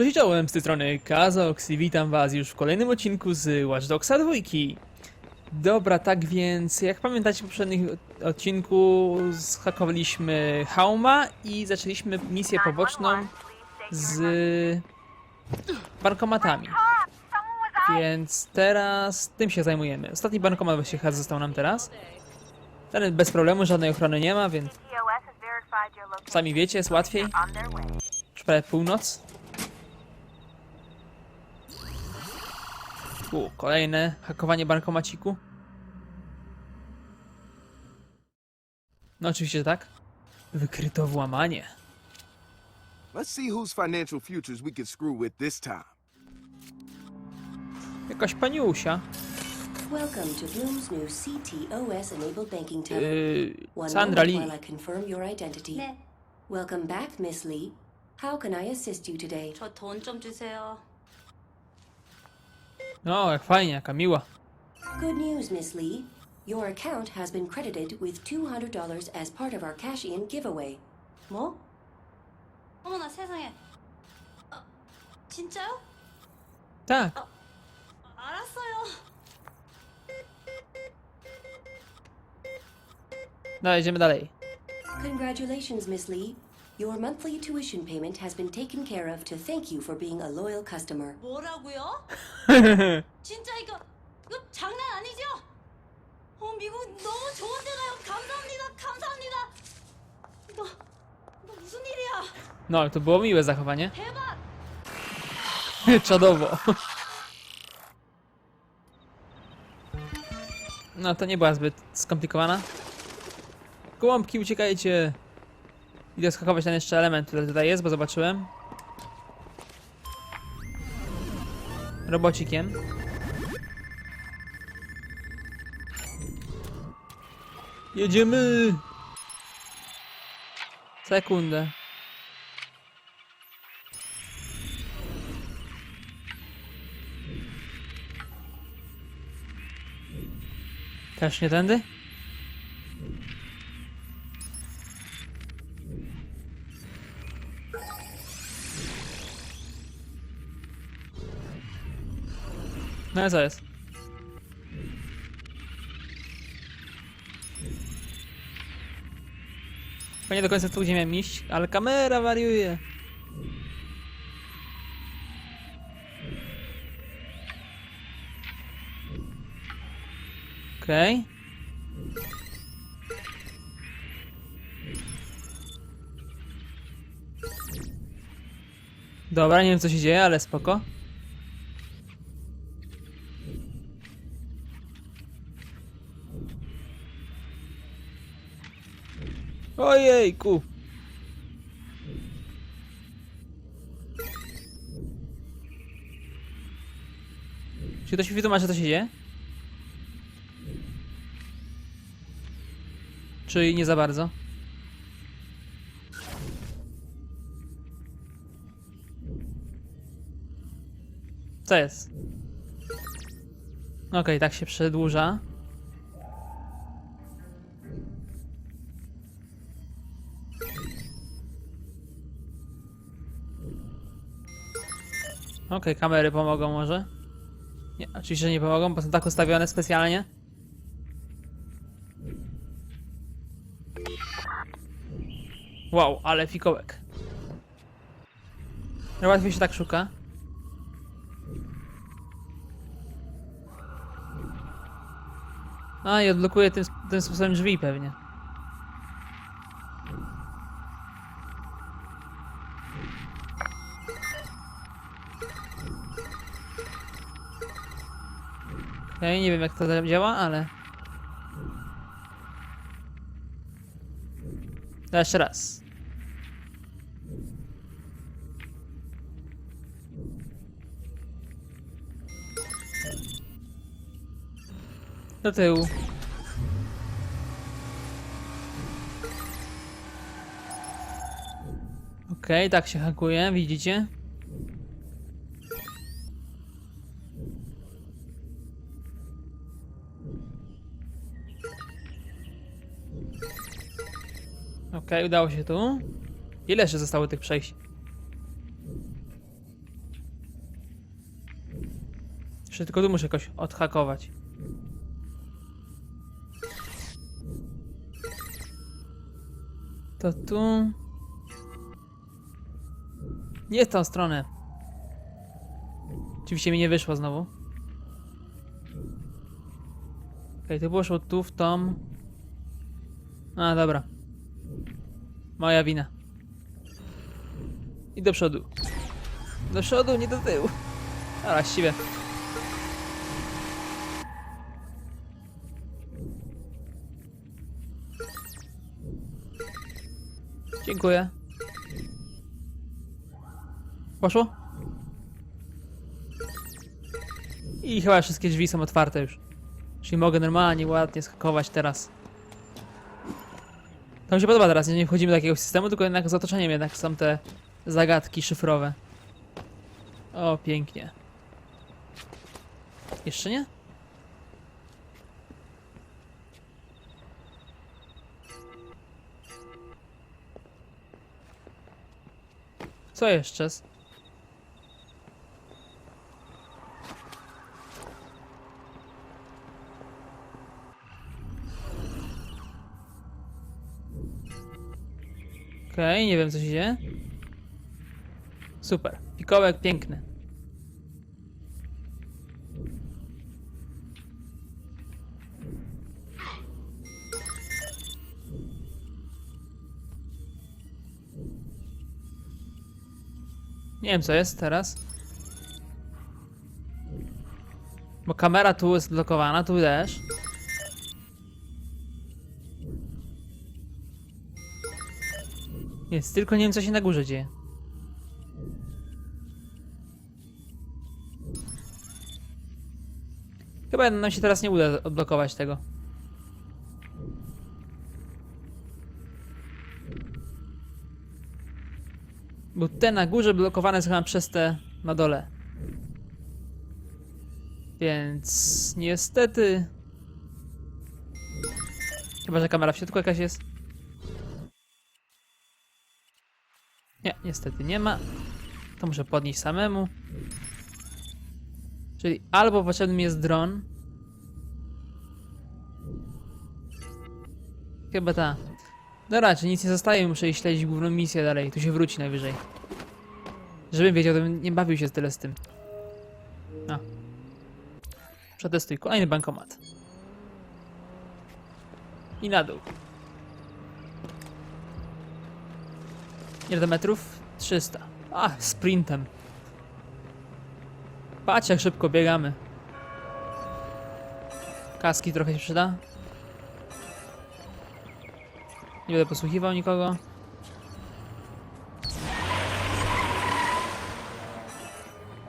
Cześć czołem, z tej strony Kazox i witam was już w kolejnym odcinku z Watch Dogsa 2. Dobra, tak więc, jak pamiętacie w poprzednim odcinku zhakowaliśmy Hauma i zaczęliśmy misję poboczną z bankomatami. Więc teraz tym się zajmujemy. Ostatni bankomat właśnie został nam teraz. Ten bez problemu, żadnej ochrony nie ma, więc sami wiecie, jest łatwiej. Już prawie północ. U, kolejne hakowanie bankomaciku. No oczywiście, że tak. Wykryto włamanie. Let's see whose financial futures we can screw with this time. Jakaś paniusia. Welcome to Bloom's new CTOS enabled banking tab. Yy, One Sandra moment Lee. while I confirm your identity. 네, Welcome back, Miss Lee. How can I assist you today? 저 돈 좀 주세요. No, jak fajnie, jaka miła. Good news, Miss Lee. Your account has been credited with $200 as part of our cash-in giveaway. 뭐? 어머나 세상에. 어, 진짜요? Tak. 알았어요. No, jedziemy dalej. Congratulations, Miss Lee. Your monthly tuition payment has been taken care of to thank you for being a loyal customer. 뭐라고요? 진짜 이거 이거 장난 아니죠? 어 미국 너무 좋은 데 가요. 감사합니다. 감사합니다. 이거 이거 무슨 일이야? No, to było miłe zachowanie. 대박. Czadowo. No, to nie była zbyt skomplikowana. Gołąbki, uciekajcie. Idę skakować ten jeszcze element, który tutaj jest, bo zobaczyłem. Robocikiem. Jedziemy! Sekundę. Też nie tędy? No co jest? Chyba nie do końca tu, gdzie miałem ale kamera wariuje. Okej. Dobra, nie wiem co się dzieje, ale spoko. Ojejku. Czy ktoś mi wytłumaczy co się dzieje? Czy nie za bardzo? Co jest? Okej, tak się przedłuża. Okej, kamery pomogą może. Nie, oczywiście, nie pomogą, bo są tak ustawione specjalnie. Wow, ale fikołek. Łatwiej się tak szuka. A, i odblokuje tym, tym sposobem drzwi pewnie. Okej, nie wiem jak to działa, ale... Jeszcze raz. Do tyłu. Okej, tak się hakuje, widzicie? Okej, udało się tu. Ile jeszcze zostało tych przejść? Jeszcze tylko tu muszę jakoś odhakować. To tu... Nie w tą stronę. Oczywiście mi nie wyszło znowu. Okej, to poszło tu w tą... A, dobra. Moja wina. I do przodu. Do przodu, nie do tyłu. A, właściwie. Dziękuję. Poszło? I chyba wszystkie drzwi są otwarte już. Czyli mogę normalnie, ładnie skakować teraz. To mi się podoba teraz, nie wchodzimy do jakiegoś systemu, tylko jednak z otoczeniem jednak są te zagadki szyfrowe. O, pięknie. Jeszcze nie? Co jeszcze? Okej, nie wiem co się dzieje. Super. Pikołek piękny. Nie wiem co jest teraz. Bo kamera tu jest blokowana, tu też. Jest, tylko nie wiem co się na górze dzieje. Chyba nam się teraz nie uda odblokować tego. Bo te na górze blokowane są przez te na dole. Więc niestety. Chyba, że kamera w środku jakaś jest. Nie, niestety nie ma. To muszę podnieść samemu. Czyli albo potrzebny jest dron. Chyba ta. Dobra, czy nic nie zostaje, muszę śledzić główną misję dalej. Tu się wróci najwyżej. Żebym wiedział, to bym nie bawił się tyle z tym. A. Przetestuj kolejny bankomat. I na dół. Ile to metrów? 300. A, sprintem. Patrz jak szybko biegamy. Kaski trochę się przyda. Nie będę posłuchiwał nikogo.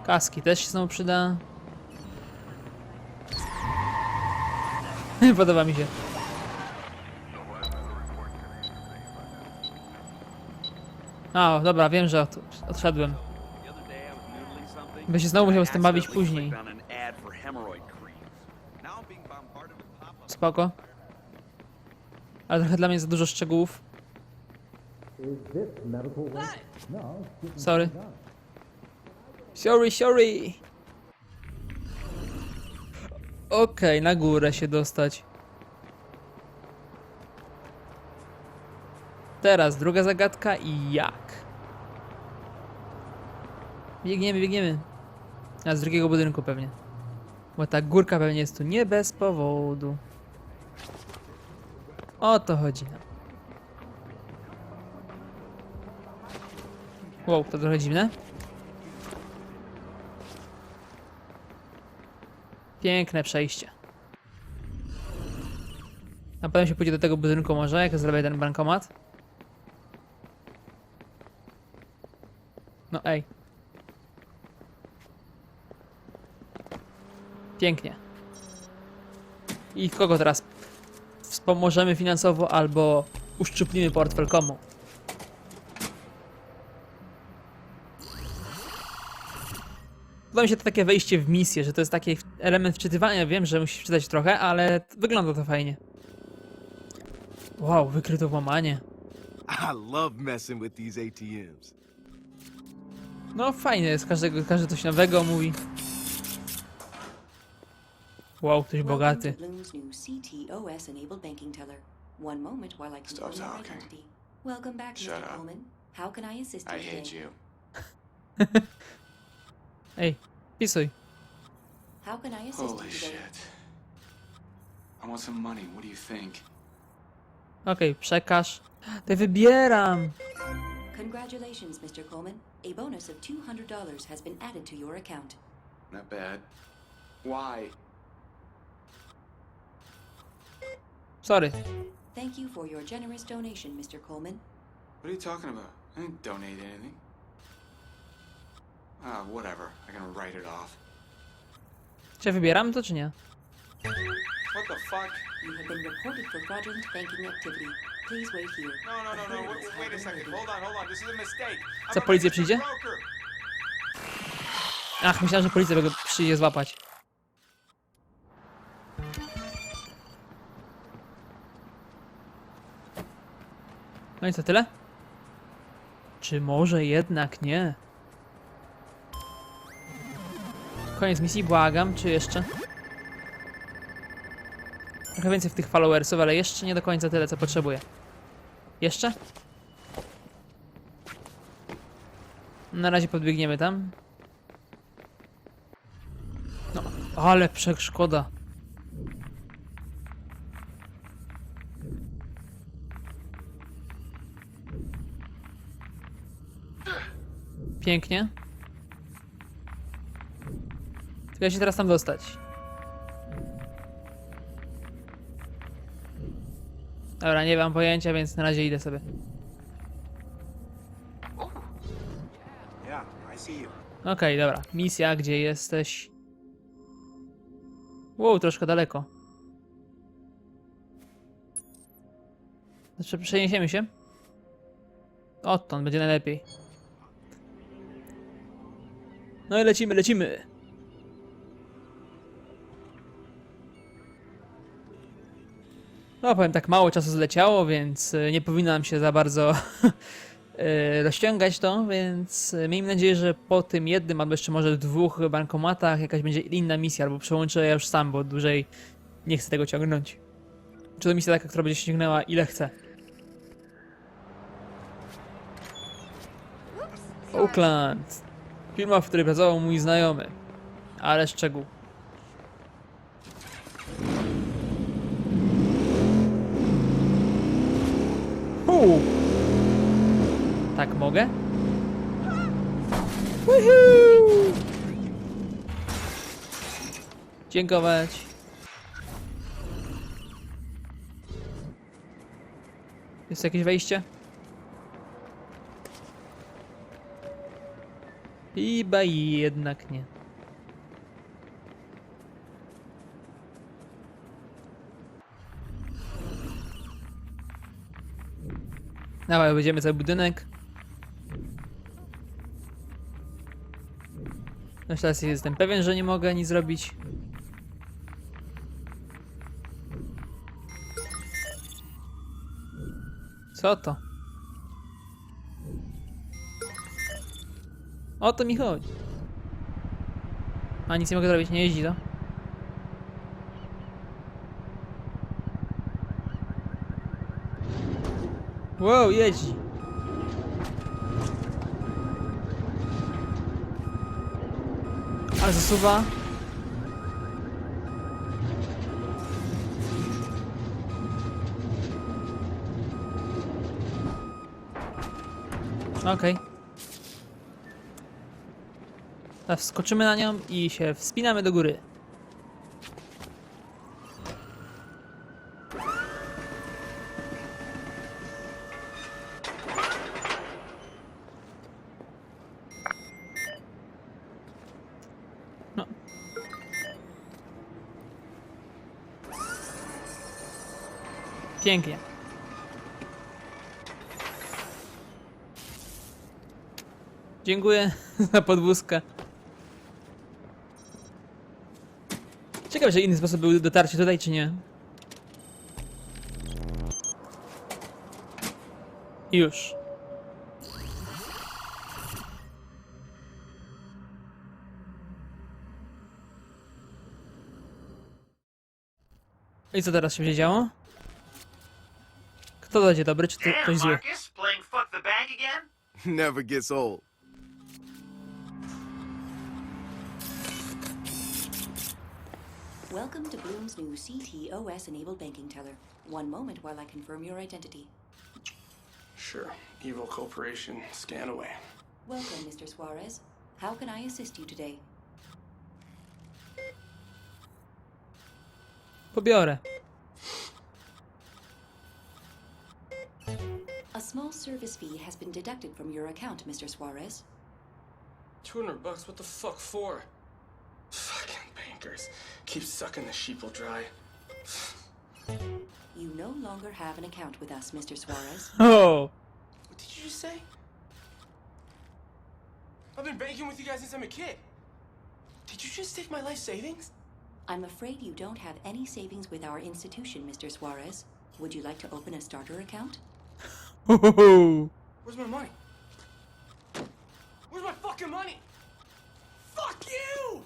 Kaski też się znowu przyda. Podoba mi się. A, dobra, wiem, że od, odszedłem. By się znowu musiał z tym bawić później. Spoko. Ale trochę dla mnie za dużo szczegółów. Sorry. Sorry, sorry. Okej, na górę się dostać. Teraz druga zagadka i jak? Biegniemy, biegniemy. A z drugiego budynku pewnie. Bo ta górka pewnie jest tu nie bez powodu. O to chodzi nam. Wow, to trochę dziwne. Piękne przejście. A potem się pójdzie do tego budynku może, jak zrobię ten bankomat. No ej. Pięknie. I kogo teraz wspomożemy finansowo albo uszczuplimy portfel komu? Podoba mi się to takie wejście w misję, że to jest taki element wczytywania. Wiem, że musisz czytać trochę, ale wygląda to fajnie. Wow, wykryto włamanie. I love messing with these ATMs. No fajnie jest, każdego, każdy coś nowego mówi. Wow, ktoś bogaty. One moment while I Stop confirm your identity. Welcome back, Shut Mr. up. Coleman. How can I assist you I hate today? you. Ej, pisuj. How can I assist Holy you today? shit. I want some money. What do you think? Okej, przekaż. To wybieram. Congratulations, Mr. Coleman. A bonus of $200 has been added to your account. Not bad. Why? Sorry. Thank you for your generous donation, Mr. Coleman. What are you talking about? I didn't donate anything. Ah, whatever. I can write it off. Czy wybieram to, czy nie? What the fuck? You have been reported for fraudulent banking activity. Please wait here. No, no, no, no. Wait, wait a second. Hold on, hold on. This is a mistake. I'm Co, a policja registered przyjdzie? broker. Ach, myślałem, że policja go przyjdzie złapać. No i co, tyle? Czy może jednak nie? Koniec misji, błagam, czy jeszcze? Trochę więcej w tych followersów, ale jeszcze nie do końca tyle, co potrzebuję. Jeszcze? Na razie podbiegniemy tam. No, ale przeszkoda. Pięknie. Tylko ja się teraz tam dostać. Dobra, nie mam pojęcia, więc na razie idę sobie. Okej, dobra. Misja, gdzie jesteś? Wow, troszkę daleko. Znaczy, przeniesiemy się? Odtąd będzie najlepiej. No i lecimy, lecimy. No, powiem tak, mało czasu zleciało, więc y, nie powinno nam się za bardzo y, rozciągać to, więc y, miejmy nadzieję, że po tym jednym, albo jeszcze może dwóch bankomatach jakaś będzie inna misja, albo przełączę ja już sam, bo dłużej nie chcę tego ciągnąć. Czy to misja taka, która będzie się ciągnęła ile chce. Oakland. Firma, w której pracował mój znajomy. Ale szczegół. Hu! Tak mogę? Dziękować. Jest jakieś wejście? Chyba jednak nie. Dawaj, będziemy cały budynek. No teraz jestem pewien, że nie mogę nic zrobić. Co to? O to mi chodzi. A nic nie mogę zrobić, nie jeździ to. Wow, jeździ. Ale zasuwa. Okej. Teraz wskoczymy na nią i się wspinamy do góry. Pięknie. Dziękuję za podwózkę. Ciekawe, że inny sposób był dotarcie tutaj, czy nie. Już. I co teraz się działo? Kto będzie dobry, czy to Damn, ktoś zły? Marcus, playing fuck the bank again? Never gets old. Welcome to Bloom's new CTOS enabled banking teller. One moment while I confirm your identity. Sure. Evil corporation. Scan away. Welcome, Mr. Suarez. How can I assist you today? Pobiorę. A small service fee has been deducted from your account, Mr. Suarez. 200 bucks? What the fuck for? Fucking bankers. Keep sucking the sheeple dry. You no longer have an account with us, Mr. Suarez. oh. What did you just say? I've been banking with you guys since I'm a kid. Did you just take my life savings? I'm afraid you don't have any savings with our institution, Mr. Suarez. Would you like to open a starter account? Ho, ho, ho. Where's my money? Where's my fucking money? Fuck you!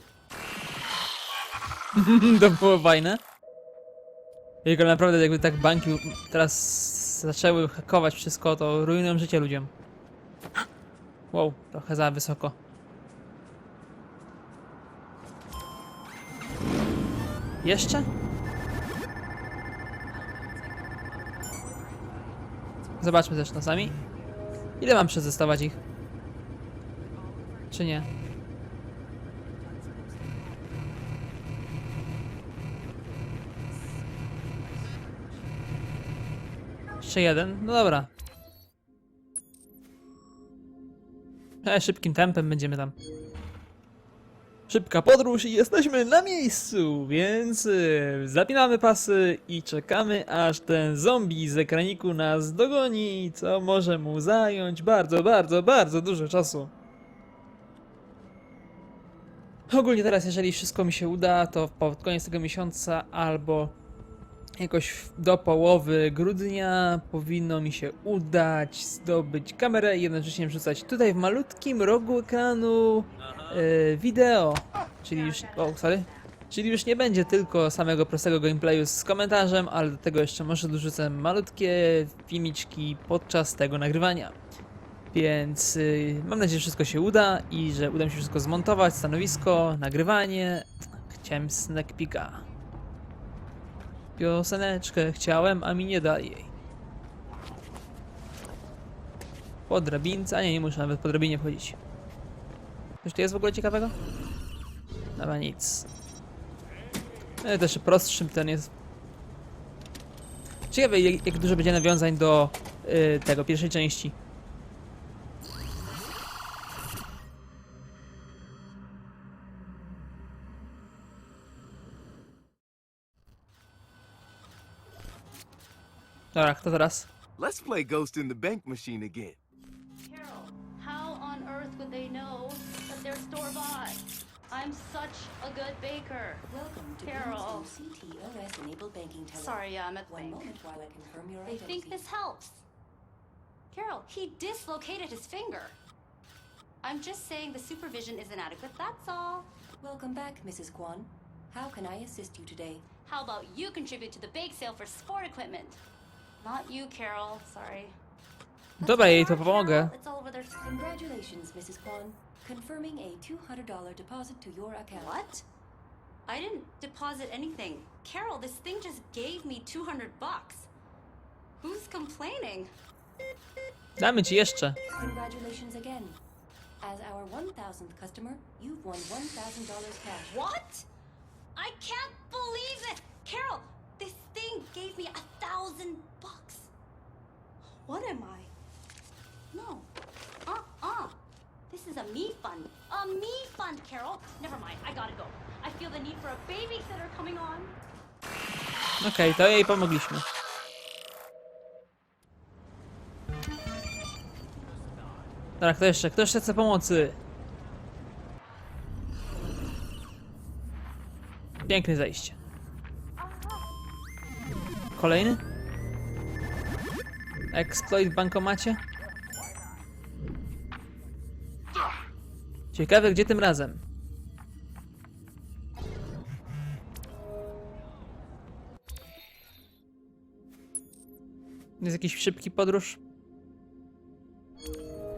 to było fajne. Jego naprawdę jakby tak banki teraz zaczęły hakować wszystko, to rujnują życie ludziom. Wow, trochę za wysoko. Jeszcze? Zobaczmy też czasami. Ile mam przetestować ich? Czy nie? Jeszcze jeden? No dobra. E, szybkim tempem będziemy tam. Szybka podróż i jesteśmy na miejscu, więc y, zapinamy pasy i czekamy aż ten zombie z ekraniku nas dogoni, co może mu zająć bardzo, bardzo, bardzo dużo czasu. Ogólnie teraz, jeżeli wszystko mi się uda, to pod koniec tego miesiąca albo jakoś do połowy grudnia powinno mi się udać zdobyć kamerę i jednocześnie wrzucać tutaj w malutkim rogu ekranu e, wideo. Czyli już. O, sorry. Czyli już nie będzie tylko samego prostego gameplayu z komentarzem, ale do tego jeszcze może dorzucę malutkie filmiczki podczas tego nagrywania. Więc y, mam nadzieję, że wszystko się uda i że uda mi się wszystko zmontować, stanowisko, nagrywanie. Chciałem snack peeka. Pioseneczkę chciałem, a mi nie dali jej. Po drabince, a nie, nie muszę nawet po drabinie wchodzić. Coś tu jest w ogóle ciekawego? Dobra, nic. No, też prostszym ten jest. Ciekawe, jak, jak dużo będzie nawiązań do y, tego pierwszej części. Dobra, kto teraz? Let's play Ghost in the Bank machine again. Carol, how on earth would they know that they're store bought? I'm such a good baker. Welcome to Carol. Bloom's new CTOS enabled banking teller. Sorry, yeah, I'm at the One bank. moment while I confirm your I identity. think this helps. Carol, he dislocated his finger. I'm just saying the supervision is inadequate, that's all. Welcome back, Mrs. Kwan. How can I assist you today? How about you contribute to the bake sale for sport equipment? Not you, Carol. Sorry. Let's Dobra, jej to work, pomogę. It's all over their... Congratulations, Mrs. Kwan. Confirming a $200 deposit to your account. What? I didn't deposit anything. Carol, this thing just gave me 200 bucks. Who's complaining? Damy ci jeszcze. Congratulations again. As our 1000th customer, you've won $1,000 cash. What? I can't believe it! Carol, this thing gave me a thousand bucks. What am I? No. Uh-uh. This is a me fund. A me fund, Carol. Never mind, I gotta go. I feel the need for a babysitter coming on. Okej, to jej pomogliśmy. Dobra, kto jeszcze? Kto jeszcze chce pomocy? Piękne zejście. Kolejny? Exploit w bankomacie? Ciekawe, gdzie tym razem? Jest jakiś szybki podróż?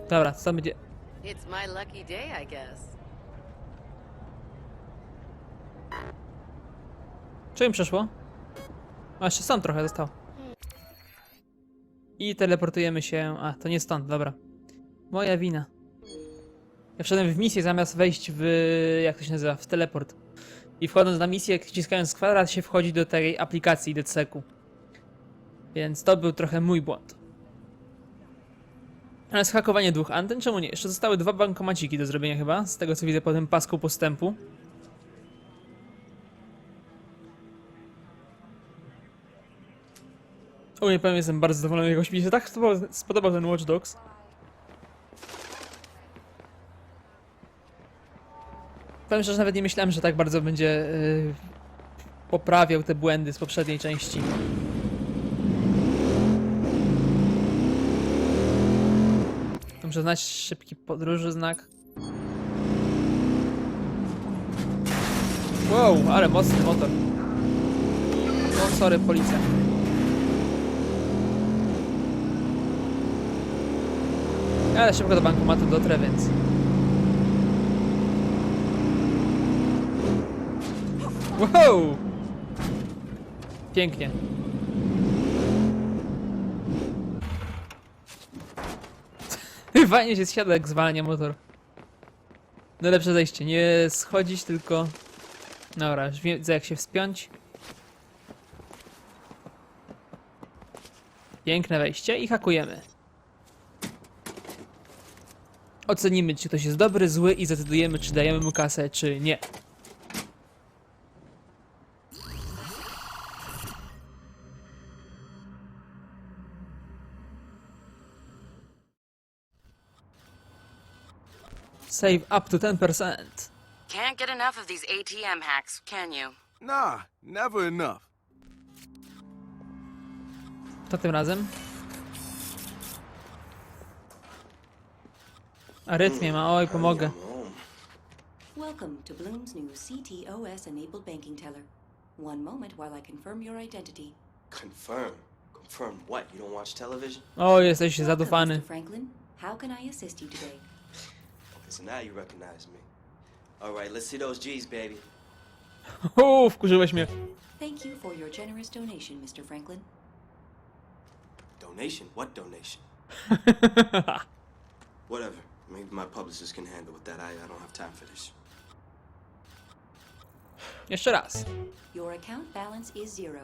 Dobra, co będzie? It's my lucky day, I guess. Co im przeszło? A, jeszcze stąd trochę zostało. I teleportujemy się... A, to nie stąd, dobra. Moja wina. Ja wszedłem w misję zamiast wejść w... jak to się nazywa? W teleport. I wchodząc na misję, wciskając kwadrat się wchodzi do tej aplikacji DCEK-u. Więc to był trochę mój błąd. Ale zhakowanie dwóch anten, czemu nie? Jeszcze zostały dwa bankomaciki do zrobienia chyba, z tego co widzę po tym pasku postępu. O, nie powiem, jestem bardzo zadowolony, jakoś mi się tak spodobał, ten Watch Dogs. Powiem szczerze, nawet nie myślałem, że tak bardzo będzie yy, poprawiał te błędy z poprzedniej części. Muszę znać szybki podróży znak. Wow, ale mocny motor. O, sorry, policja. Ale szybko do bankomatu dotrę, więc... Wow! Pięknie. Fajnie się zsiada jak zwalnia motor. No lepsze zejście, nie schodzić, tylko... Dobra, już wiedzę jak się wspiąć. Piękne wejście i hakujemy. Ocenimy, czy ktoś jest dobry, zły i zdecydujemy, czy dajemy mu kasę, czy nie. Save up to 10%. Can't get enough of these ATM hacks, can you? Nah, never enough. To tym razem. Arytmię ma, oj, pomogę. Welcome to Bloom's new CTOS enabled banking teller. One moment while I confirm your identity. Confirm. Confirm what? You don't watch television? O, jesteś Welcome, zadufany. Mr. Franklin. How can I assist you today? Okay, so now you recognize me. All right, let's see those G's, baby. Uuu, wkurzyłeś mnie. Thank you for your generous donation, Mr. Franklin. Donation? What donation? Whatever. Maybe my publicist can handle with that. I, I don't have time for this. Jeszcze raz. Your account balance is zero.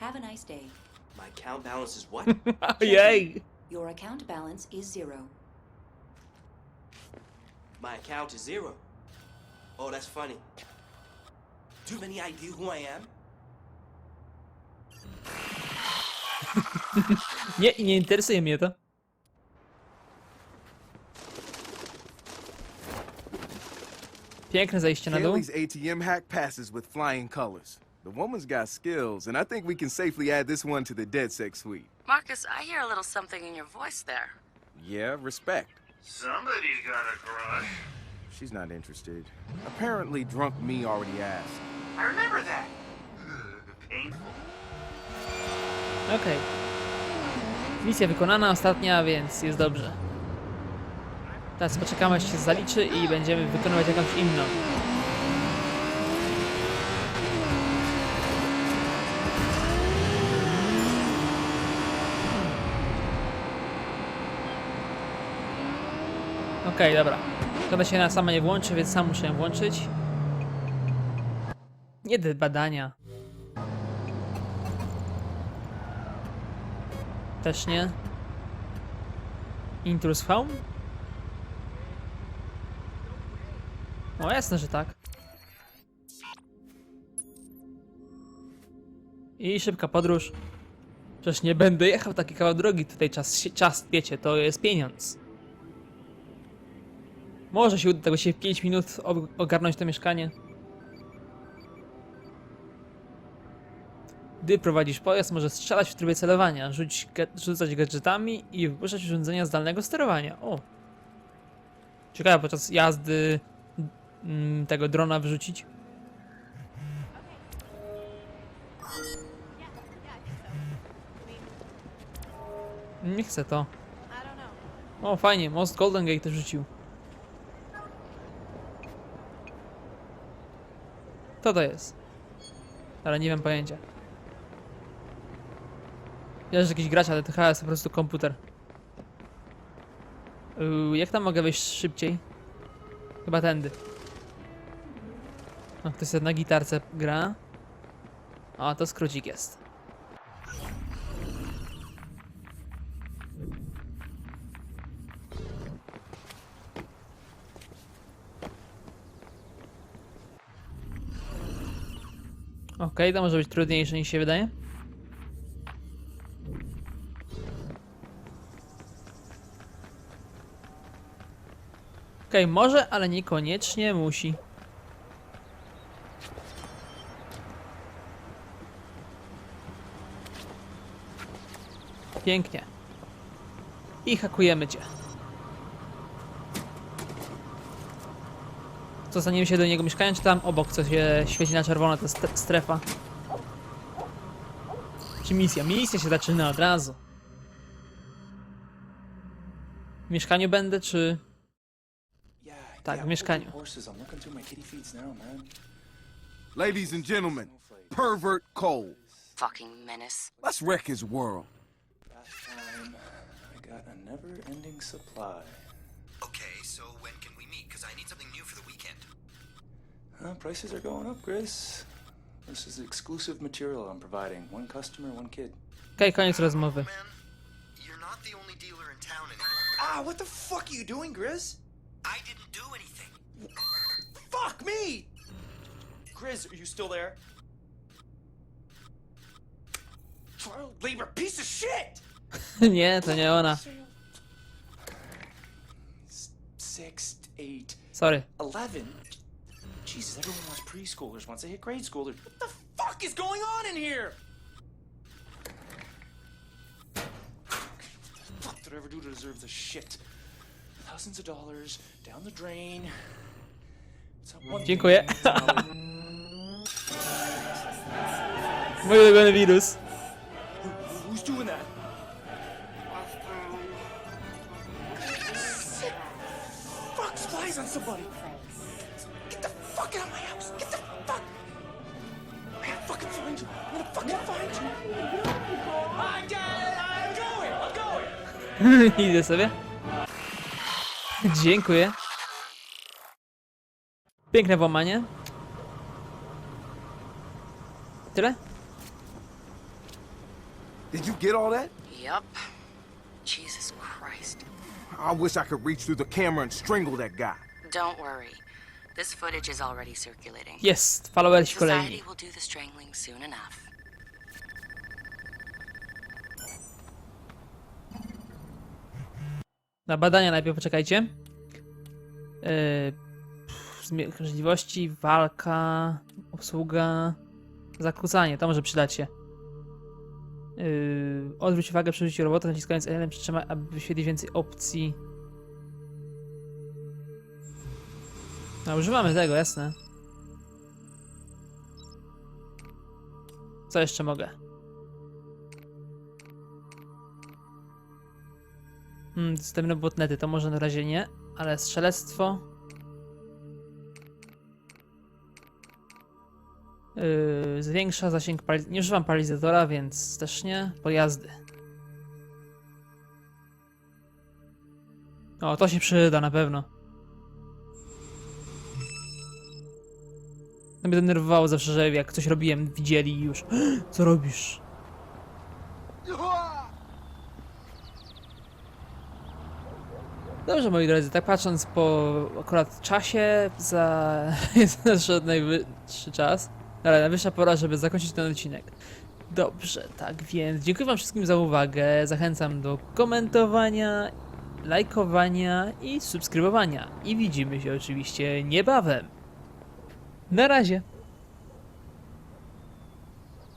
Have a nice day. My account balance is what? Ojej. Your account balance is zero. my account is zero. Oh, that's funny. Do you have any idea who I am? Nie, nie interesuje mnie to. Piękne zejście na dół. Kaylee's ATM hack passes with flying colors. The woman's got skills, and I think we can safely add this one to the dead sex suite. Marcus, I hear a little something in your voice there. Yeah, respect. Somebody's got a crush. She's not interested. Apparently, drunk me already asked. I remember that. Painful. Okej. Misja wykonana, ostatnia, więc jest dobrze. Teraz poczekamy, aż się zaliczy i będziemy wykonywać jakąś inną. Okej, dobra. To się na sama nie włączy, więc sam muszę ją włączyć. Nie te badania. Też nie. Intrus Home? O, jasne, że tak. I szybka podróż. Przecież nie będę jechał taki kawał drogi. Tutaj czas, czas, wiecie, to jest pieniądz. Może się uda tego się w 5 minut og- ogarnąć to mieszkanie. Gdy prowadzisz pojazd, możesz strzelać w trybie celowania, rzuć, rzucać gadżetami i wypuszczać urządzenia zdalnego sterowania. O! Ciekawe, podczas jazdy mm, tego drona wyrzucić. Nie chcę to. O, fajnie, most Golden Gate też rzucił. Co to jest? Ale nie mam pojęcia. Ja, że jakiś gracz, ale to chyba jest po prostu komputer. Jak tam mogę wejść szybciej? Chyba tędy. O, ktoś na gitarce gra. O, to skrócik jest. Okej, to może być trudniejsze niż się wydaje. Okej, może, ale niekoniecznie musi. Pięknie. I hakujemy cię. Co staniemy się do niego mieszkania, czy tam obok, co się świeci na czerwono, to jest st- strefa? Czy misja? Misja się zaczyna od razu. W mieszkaniu będę, czy... Tak, w mieszkaniu. Ladies and gentlemen, pervert Cole. Fucking menace. Let's wreck his world. Last time, I got a never-ending supply. Okay, so when can we meet? Because I need something new for the weekend. Uh, prices are going up, Chris. This is exclusive material I'm providing. One customer, one kid. Okay, koniec rozmowy. Man, you're not the only dealer in town anymore. Ah, what the fuck are you doing, Grizz? I didn't do anything. Fuck me! Grizz, are you still there? Child labor piece of shit! nie, to nie ona. Six, eight, Sorry. eleven. Jesus, everyone wants preschoolers once they hit grade schoolers. What the fuck is going on in here? What the fuck did I ever do to deserve this shit? Thousands of dollars down the drain. It's not one thing, Dziękuję. it's another. Mój ulubiony wirus. Who- Who's doing that? Somebody. Get the fuck out of my house. Get the fuck. I'm gonna fucking find you. I'm gonna fucking find you. I got it. I'm going. I'm going. Idę sobie. Dziękuję. Piękne włamanie. Tyle? Did you get all that? Yep. Jesus Christ. I wish I could reach through the camera and strangle that guy. Don't worry. This footage is already circulating. Jest, followersi kolejni. Society will do the strangling soon enough. Na badania najpierw poczekajcie. Yy, pff, walka, obsługa, zakłócanie, to może przydać się. Yy, odwróć uwagę przy użyciu robota, naciskając element przytrzymaj, aby wyświetlić więcej opcji. No, używamy tego, jasne. Co jeszcze mogę? Hmm, dostępne botnety, to może na razie nie, ale strzelectwo. Yy, zwiększa zasięg paralizatora. Nie używam paralizatora, więc też nie. Pojazdy. O, to się przyda na pewno. Mnie denerwowało zawsze, że jak coś robiłem, widzieli i już. Co robisz? Dobrze, moi drodzy, tak patrząc po akurat czasie, za jest nadszedł najwyższy czas, ale najwyższa pora, żeby zakończyć ten odcinek. Dobrze, tak więc dziękuję wam wszystkim za uwagę, zachęcam do komentowania, lajkowania i subskrybowania. I widzimy się oczywiście niebawem. Na razie.